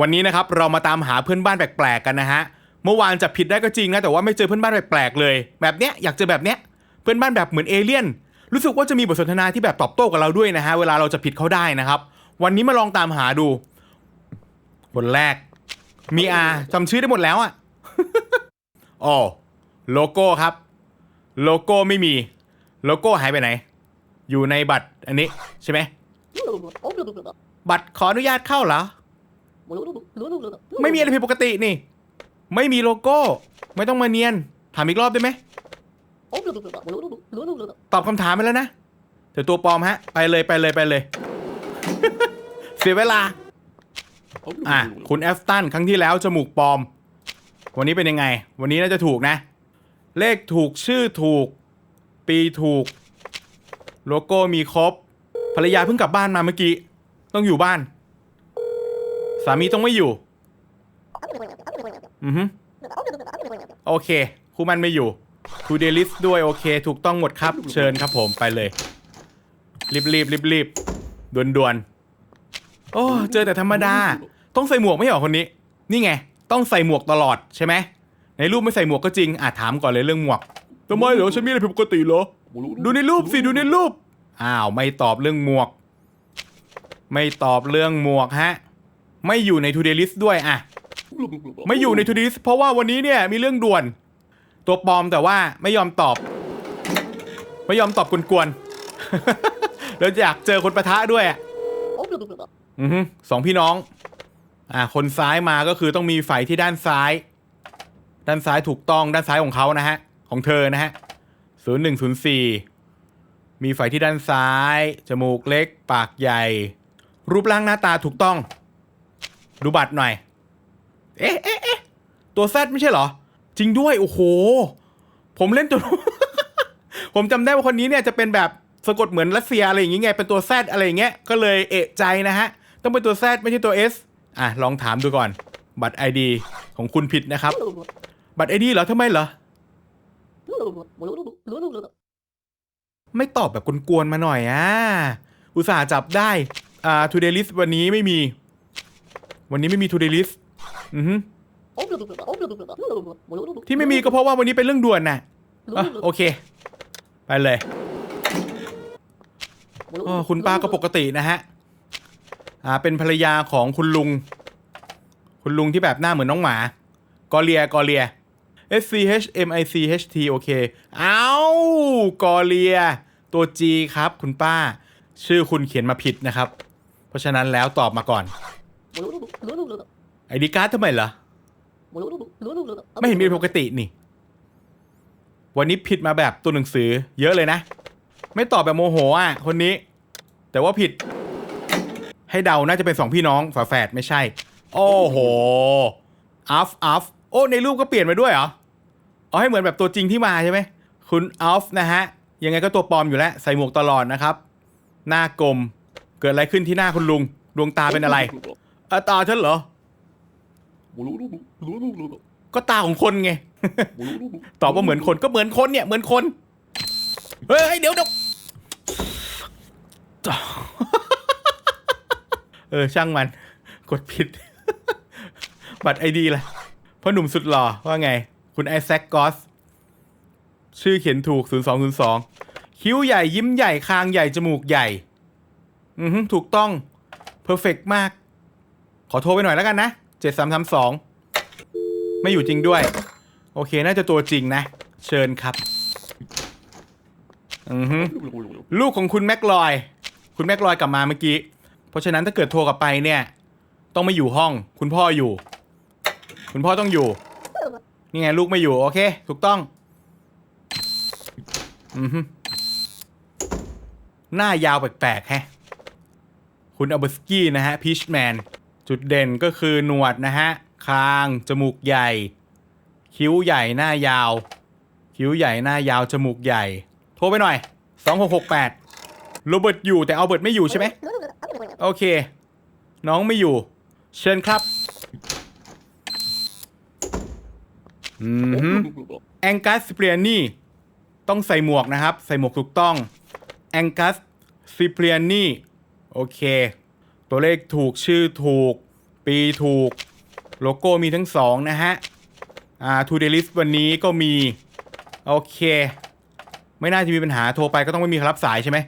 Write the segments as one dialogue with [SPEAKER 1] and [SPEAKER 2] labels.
[SPEAKER 1] วันนี้นะครับเรามาตามหาเพื่อนบ้านแปลกๆกันนะฮะ เมื่อวานจับผิดได้ก็จริงนะแต่ว่าไม่เจอเพื่อนบ้านแปลกๆเลย แบบเนี้ยอยากเจอแบบเนี้ยเพื่อนบ้านแบบเหมือนเอเลี่ยน รู้สึกว่าจะมีบทสนทนาที่แบบตอบโต้กับเราด้วยนะฮะเวลาเราจะผิดเขาได้นะครับ วันนี้มาลองตามหาดู คนแรก มีอาจำชื่อได้หมดแล้วอะอ๋อโลโก้ครับ โลโก้ไม่มี โลโก้หายไปไหน อยู่ในบัตรอันนี้ใช่ไหมบัตรขออนุญาตเข้าเหรอ ไม่มีอะไรผิดปกตินี่ ไม่มีโลโก้ ไม่ต้องมาเนียน ถามอีกรอบได้ไหมตอบคำถามไปแล้วนะแต่ตัวปลอมฮะ ไปเลยไปเลยไปเลย เสียเวลา อะ คุณแอฟตันครั้งที่แล้วจมูกปลอม วันนี้เป็นยังไง วันนี้น่าจะถูกนะ เลขถูกชื่อถูก ปีถูก โลโก้มีครบ ภรรยาเพิ่งกลับบ้านมาเมื่อกี้ ต้องอยู่บ้าน สามีต้องไม่อยู่ อือฮึโอเคครูมันไม่อยู่ทูเดลิสด้วยโอเค ถูกต้องหมดครับ เชิญครับผมไปเลย รีบรีบรีบรีบด่วนด่วนโอ้เจอแต่ธรรมดา ต้องใส่หมวกไม่หรอคนนี้ นี่ไง ต้องใส่หมวกตลอดใช่ไหมในรูปไม่ใส่หมวกก็จริงอะถามก่อนเลยเรื่องหมวกทำไมเหรอฉันมีอะไรผิดปกติเหรอดูในรูปสิดูในรูปอ้าวไม่ตอบเรื่องหมวก ไม่ตอบเรื่องหมวกฮะ ไม่อยู่ในทูเดลิสด้วยอะไม่อยู่ในทูดิสเพราะว่าวันนี้เนี่ยมีเรื่องด่วน ตัวปลอมแต่ว่าไม่ยอมตอบ ไม่ยอมตอบกวนๆแล้วอยากเจอคนประทะด้วยอะอือฮึสองพี่น้อง อ่า คนซ้ายมาก็คือต้องมีไฟที่ด้านซ้าย ด้านซ้ายถูกต้องด้านซ้ายของเขานะฮะ ของเธอนะฮะศูนย์หนึ่งศูนย์สี่มีไฟที่ด้านซ้าย จมูกเล็ก ปากใหญ่ รูปร่างหน้าตาถูกต้อง ดูบัตรหน่อย เอ๊ะเอ๊ะเอ๊ะตัวแซดไม่ใช่เหรอ จริงด้วย โอ้โห ผมเล่นจน ผมจำได้ว่าคนนี้เนี่ยจะเป็นแบบสะกดเหมือนรัสเซียอะไรอย่างเงี้ยเป็นตัวแซดอะไรอย่างเงี้ย ก็เลยเอะใจนะฮะ ต้องเป็นตัวแซดไม่ใช่ตัวเอสอะ ลองถามดูก่อน บัตร ID ของคุณผิดนะครับ บัตร ID เหรอทำไมเหรอ ไม่ตอบแบบกวนๆมาหน่อยอะ อุตส่าห์จับได้ อ่า today list วันนี้ไม่มี วันนี้ไม่มี today list อือฮึที่ไม่มีก็เพราะว่าวันนี้เป็นเรื่องด่วนน่ะอะโอเค ไปเลยอ๋อคุณป้าก็ปกตินะฮะ อ่า เป็นภรรยาของคุณลุง คุณลุงที่แบบหน้าเหมือนน้องหมา กอเลีย กอเลีย S C H M I C H T โอเคเอากอเลีย ตัว G ครับ คุณป้า ชื่อคุณเขียนมาผิดนะครับ เพราะฉะนั้นแล้วตอบมาก่อน ไอดีการ์ดทำไมเหรอไม่เห็นมีปกตินี่ วันนี้ผิดมาแบบตัวหนังสือ เยอะเลยนะ ไม่ตอบแบบโมโหอะ คนนี้ แต่ว่าผิด ให้เดาน่าจะเป็นสองพี่น้องฝาแฝดไม่ใช่ โอ้โห อัฟอัฟโอ้ ในรูปก็เปลี่ยนไปด้วยเหรอ เอาให้เหมือนแบบตัวจริงที่มาใช่ไหม คุณอัฟนะฮะ ยังไงก็ตัวปลอมอยู่แล้ว ใส่หมวกตลอดนะครับ หน้ากลม เกิดอะไรขึ้นที่หน้าคุณลุง ดวงตาเป็นอะไร อะตาฉันเหรอ ก็ตาของคนไง ตอบว่าเหมือนคนก็เหมือนคนเนี่ยเหมือนคน เฮ้ยเดี๋ยวเดี๋ยวเออช่างมัน กดผิด บัตรไอดีล่ะพ่อหนุ่มสุดหล่อว่าไง คุณไอแซคกอส ชื่อเขียนถูก 0202 คิ้วใหญ่ยิ้มใหญ่คางใหญ่ จมูกใหญ่ อือฮึถูกต้อง เพอร์เฟกมาก ขอโทรไปหน่อยแล้วกันนะ7332ไม่อยู่จริงด้วย โอเคน่าจะตัวจริงนะ เชิญครับ อือฮึลูกของคุณแม็กลอย คุณแม็กลอยกลับมาเมื่อกี้ เพราะฉะนั้นถ้าเกิดโทรกลับไปเนี่ย ต้องไม่อยู่ห้อง คุณพ่ออยู่ คุณพ่อต้องอยู่ นี่ไงลูกไม่อยู่ โอเค ถูกต้อง อือฮึหน้ายาวแปลกๆแฮะ คุณอัลเบอร์สกี้นะฮะพีชแมน จุดเด่นก็คือหนวดนะฮะ คาง จมูกใหญ่ คิ้วใหญ่หน้ายาว คิ้วใหญ่หน้ายาว จมูกใหญ่ โทรไปหน่อย 2668โรเบิร์ตอยู่แต่เอัลเบิร์ตไม่อยู่ใช่ไหมโอเค น้องไม่อยู่ เชิญครับอืมแองกัสซิเปรียนี่ ต้องใส่หมวกนะครับ ใส่หมวกถูกต้องแองกัสซิเปรียนี่ โอเค ตัวเลขถูกชื่อถูก ปีถูก โลโก้มีทั้งสองนะฮะ อ่าทูเดลิสวันนี้ก็มี โอเค ไม่น่าจะมีปัญหาโทรไปก็ต้องไม่มีครรับสายใช่ไหม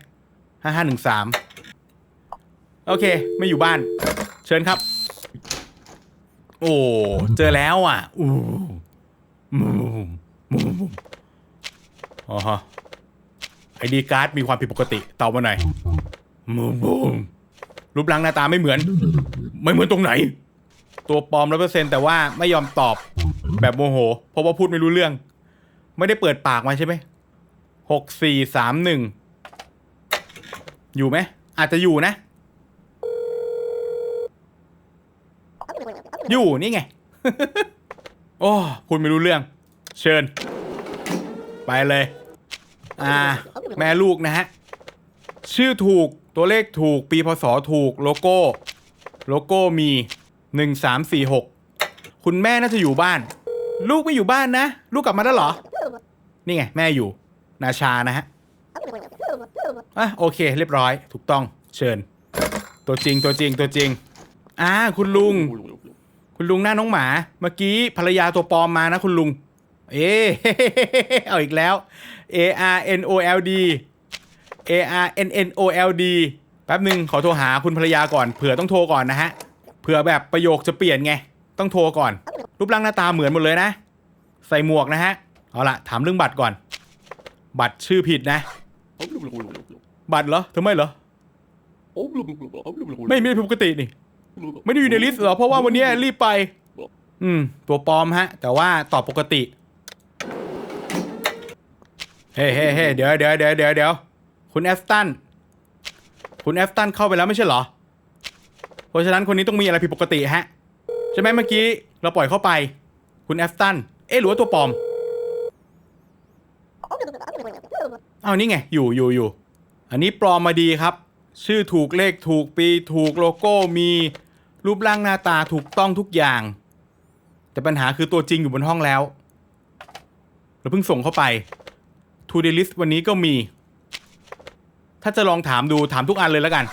[SPEAKER 1] ห้าห้าหนึ่งสามโอเค ไม่อยู่บ้าน เชิญครับ โอ้เจอแล้วอะอู้มูมมูมอ๋อฮะไอดีการ์ดมีความผิดปกติตอบมาหน่อยมูมบูม รูปร่างหน้าตาไม่เหมือน ไม่เหมือนตรงไหน ตัวปลอมร้อเปอร์เซ็นแต่ว่าไม่ยอมตอบแบบโมโห เพราะว่าพูดไม่รู้เรื่อง ไม่ได้เปิดปากมาใช่ไหมหกสี่สามหนึ่งอยู่ไหมอาจจะอยู่นะ อยู่นี่ไง โอ้พูดไม่รู้เรื่อง เชิญ ไปเลย อ่า แม่ลูกนะฮะ ชื่อถูก ตัวเลขถูกปีพศถูกโลโก้ โลโก้มีหนึ่งสามสี่หกคุณแม่น่าจะอยู่บ้าน ลูกไม่อยู่บ้านนะ ลูกกลับมาแล้วเหรอ นี่ไง แม่อยู่ นาชานะฮะอะโอเค เรียบร้อย ถูกต้องเชิญ ตัวจริงตัวจริงตัวจริงอ่าคุณลุง คุณลุงหน้าน้องหมา เมื่อกี้ภรรยาตัวปลอมมานะคุณลุง เอ๊เอาอีกแล้ว A R N O L D A R N N O L D แป๊บหนึ่งขอโทรหาคุณภรรยาก่อนเผื่อต้องโทรก่อนนะฮะเผื่อแบบประโยคจะเปลี่ยนไง ต้องโทรก่อน รูปร่างหน้าตาเหมือนหมดเลยนะ ใส่หมวกนะฮะ เอาละถามเรื่องบัตรก่อน บัตรชื่อผิดนะ บัตรเหรอทำไมเหรอ ไม่ไม่ผิดปกตินี่ ไม่ได้อยู่ในลิสต์เหรอ เพราะว่าวันนี้รีบไป อืม ตัวปลอมฮะ แต่ว่าตอบปกติ เฮ้เฮ้เฮ้เดี๋ยวเดี๋ยวเดี๋ยวเดี๋ยวเดี๋ยว คุณแอสตัน คุณแอสตันเข้าไปแล้วไม่ใช่เหรอ เพราะฉะนั้นคนนี้ต้องมีอะไรผิดปกติฮะ ใช่ไหมเมื่อกี้เราปล่อยเข้าไป คุณแอสตัน เอ๊ะหรือว่าตัวปลอมเอานี่ไง อยู่อยู่อยู่ อันนี้ปลอมมาดีครับ ชื่อถูกเลขถูกปีถูกโลโก้มีรูปร่างหน้าตาถูกต้องทุกอย่าง แต่ปัญหาคือตัวจริงอยู่บนห้องแล้ว เราเพิ่งส่งเข้าไป To the list วันนี้ก็มี ถ้าจะลองถามดูถามทุกอันเลยแล้วกัน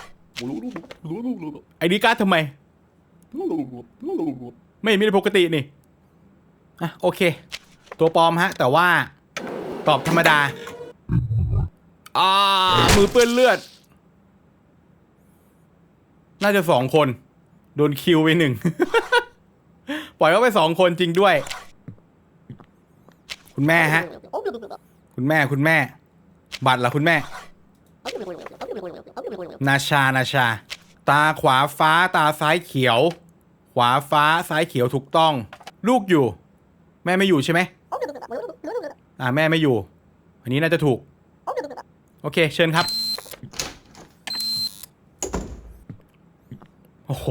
[SPEAKER 1] ไอดีการ์ดทำไม ไม่ไม่ปกตินี่อะโอเค ตัวปลอมฮะ แต่ว่าตอบธรรมดา อ่า มือเปื้อนเลือด น่าจะสองคน โดนคิวไปหนึ่ง ปล่อยเขาไปสองคนจริงด้วย คุณแม่ฮะ คุณแม่คุณแม่ บัตรละคุณแม่ นาชา นาชา ตาขวาฟ้าตาซ้ายเขียว ขวาฟ้าซ้ายเขียวถูกต้อง ลูกอยู่ แม่ไม่อยู่ใช่ไหมอ่าแม่ไม่อยู่ อันนี้น่าจะถูก โอเค เชิญครับ โอ้โห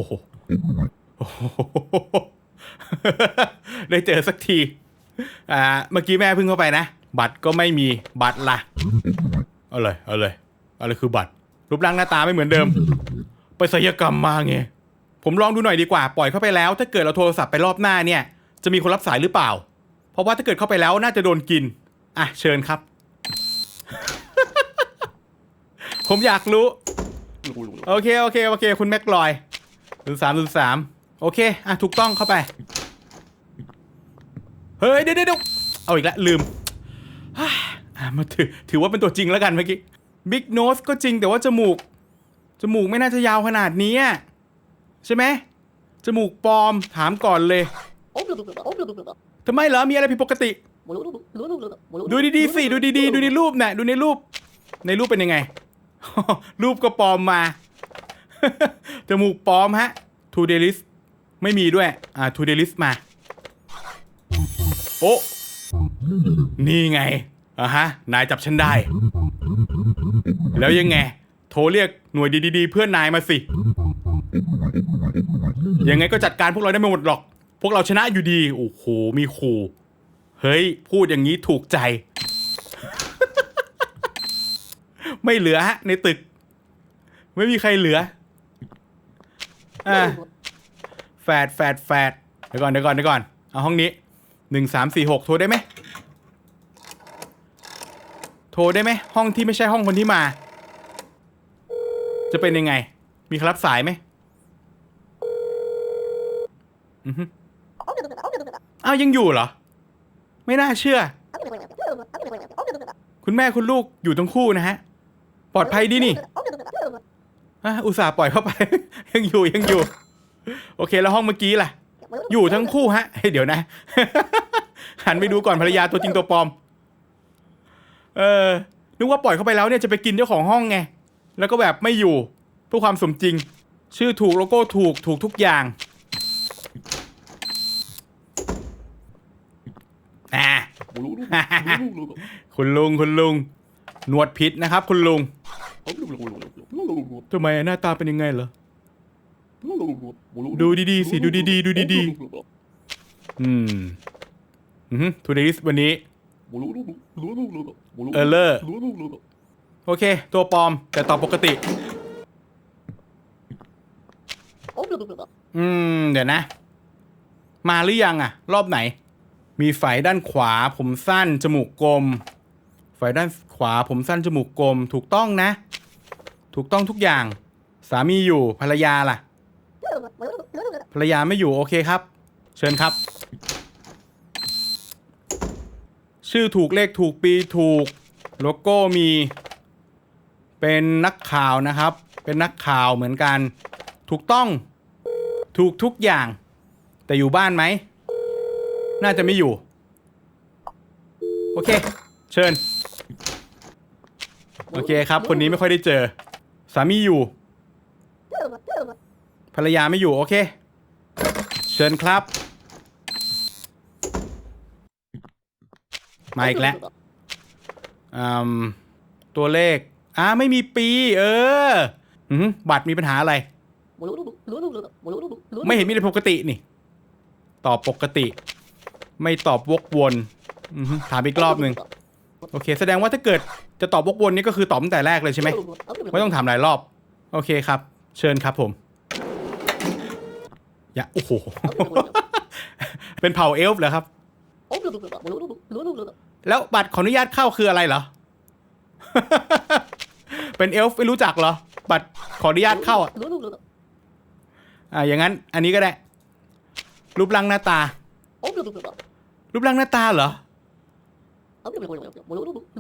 [SPEAKER 1] ได้เจอสักที อ่า เมื่อกี้แม่พิ่งเข้าไปนะ บัตรก็ไม่มี บัตรละเอาเลย เอาเลย อะไรคือบัตร รูปร่างหน้าตาไม่เหมือนเดิม ไปศัลยกรรมมาไง ผมลองดูหน่อยดีกว่า ปล่อยเข้าไปแล้ว ถ้าเกิดเราโทรศัพท์ไปรอบหน้าเนี่ย จะมีคนรับสายหรือเปล่า เพราะว่าถ้าเกิดเข้าไปแล้วน่าจะโดนกิน อะ เชิญครับ ผมอยากรู้ โอเค โอเค โอเค คุณแม็กลอยศูนย์สามศูนย์สามโอเค อะ ถูกต้องเข้าไป เฮ้ย เดี๋ยวเดี๋ยวเอาอีกแล้วลืมฮ่าอะมาถือถือว่าเป็นตัวจริงแล้วกันเมื่อกี้ บิ๊กโนสก็จริงแต่ว่าจมูก จมูกไม่น่าจะยาวขนาดนี้อะใช่ไหมจมูกปลอมถามก่อนเลยทำไมเหรอมีอะไรผิดปกติ ดูดีๆสิดูดีๆดูในรูปน่ะดูในรูป ในรูปเป็นยังไง รูปก็ปลอมมา จมูกปลอมฮะทูเดลิสไม่มีด้วย อ่าทูเดลิสมา โอ้นี่ไงอะฮะ นายจับฉันได้ แล้วยังไง โทรเรียกหน่วยดีๆ เพื่อนนายมาสิ ยังไงก็จัดการพวกเราได้ไม่หมดหรอก พวกเราชนะอยู่ดี โอ้โห มีขู่เฮ้ย พูดอย่างนี้ถูกใจ ไม่เหลือฮะ ในตึก ไม่มีใครเหลืออ่าแฟดแฟดแฟดเดี๋ยวก่อนเดี๋ยวก่อนเดี๋ยวก่อน เอาห้องนี้หนึ่งสามสี่หกโทรได้ไหม โทรได้ไหมห้องที่ไม่ใช่ห้องคนที่มา จะเป็นยังไง มีครับสายไหมอ้าวยังอยู่เหรอ ไม่น่าเชื่อ คุณแม่คุณลูกอยู่ทั้งคู่นะฮะ ปลอดภัยดีนี่อุตส่าห์ปล่อยเข้าไป ยังอยู่ยังอยู่ โอเคแล้วห้องเมื่อกี้ล่ะ อยู่ทั้งคู่ฮะเฮ้ยเดี๋ยวนะ หันไปดูก่อนภรรยาตัวจริงตัวปลอม เออ นึกว่าปล่อยเข้าไปแล้วเนี่ยจะไปกินเจ้าของห้องไง แล้วก็แบบไม่อยู่เพื่อความสมจริง ชื่อถูกโลโก้ถูกถูกทุกอย่างอ่าคุณลุงคุณลุงหนวดพิษนะครับ คุณลุงทำไมหน้าตาเป็นยังไงเหรอดูดีๆสิดูดีๆดูดีๆอืมอือทูเดลิสวันนี้ เออเลอร์โอเค ตัวปลอม แต่ตอบปกติ อืม เดี๋ยวนะ มาหรือยังอะรอบไหน มีไฝด้านขวา ผมสั้น จมูกกลมไฝด้านขวา ผมสั้น จมูกกลม ถูกต้องนะ ถูกต้องทุกอย่าง สามีอยู่ภรรยาล่ะ ภรรยาไม่อยู่ โอเคครับ เชิญครับ ชื่อถูกเลขถูกปีถูกโลโก้มี เป็นนักข่าวนะครับ เป็นนักข่าวเหมือนกัน ถูกต้องถูกทุกอย่าง แต่อยู่บ้านไหม น่าจะไม่อยู่ โอเค เชิญ โอเคครับ คนนี้ไม่ค่อยได้เจอ สามีอยู่ ภรรยาไม่อยู่ โอเค เชิญครับ มาอีกแล้วอืมตัวเลขอ่าไม่มีปี เอออือหือบัตรมีปัญหาอะไร ไม่เห็นมีอะไรปกตินี่ ตอบปกติ ไม่ตอบวกวนอือหือถามอีกรอบหนึ่งโอเค แสดงว่าถ้าเกิดจะตอบวกวนนี่ก็คือตอบตั้งแต่แรกเลยใช่ไหมไม่ต้องถามหลายรอบ โอเคครับ เชิญครับผมอย่าโอ้โหเป็นเผ่าเอลฟ์เหรอครับ แล้วบัตรขออนุญาตเข้าคืออะไรเหรอ เป็นเอลฟ์ไม่รู้จักเหรอ บัตรขออนุญาตเข้าอะอ่าอย่างนั้น อันนี้ก็ได้ รูปร่างหน้าตารูปร่างหน้าตาเหรอ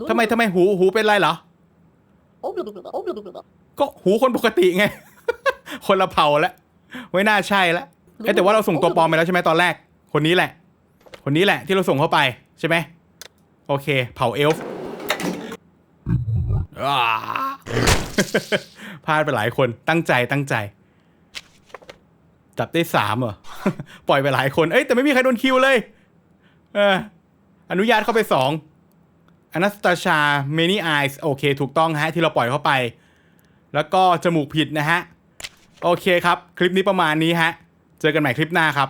[SPEAKER 1] ทำไมทำไมหูหูเป็นไรเหรอ ก็หูคนปกติไง คนละเผ่าแล้วไม่น่าใช่แล้วเอ้ยแต่ว่าเราส่งตัวปลอมไปแล้วใช่ไหมตอนแรก คนนี้แหละ คนนี้แหละที่เราส่งเข้าไปใช่ไหม โอเค เผาเอลฟ์พลาดไปหลายคนตั้งใจตั้งใจ จับได้สามเหรอ ปล่อยไปหลายคน เอ้ย แต่ไม่มีใครโดนคิวเลยเอออนุญาตเข้าไปสองอนัสตาชาเมนี่ไอส์โอเค ถูกต้องฮะ ที่เราปล่อยเข้าไป แล้วก็จมูกผิดนะฮะ โอเคครับ คลิปนี้ประมาณนี้ฮะ เจอกันใหม่คลิปหน้าครับ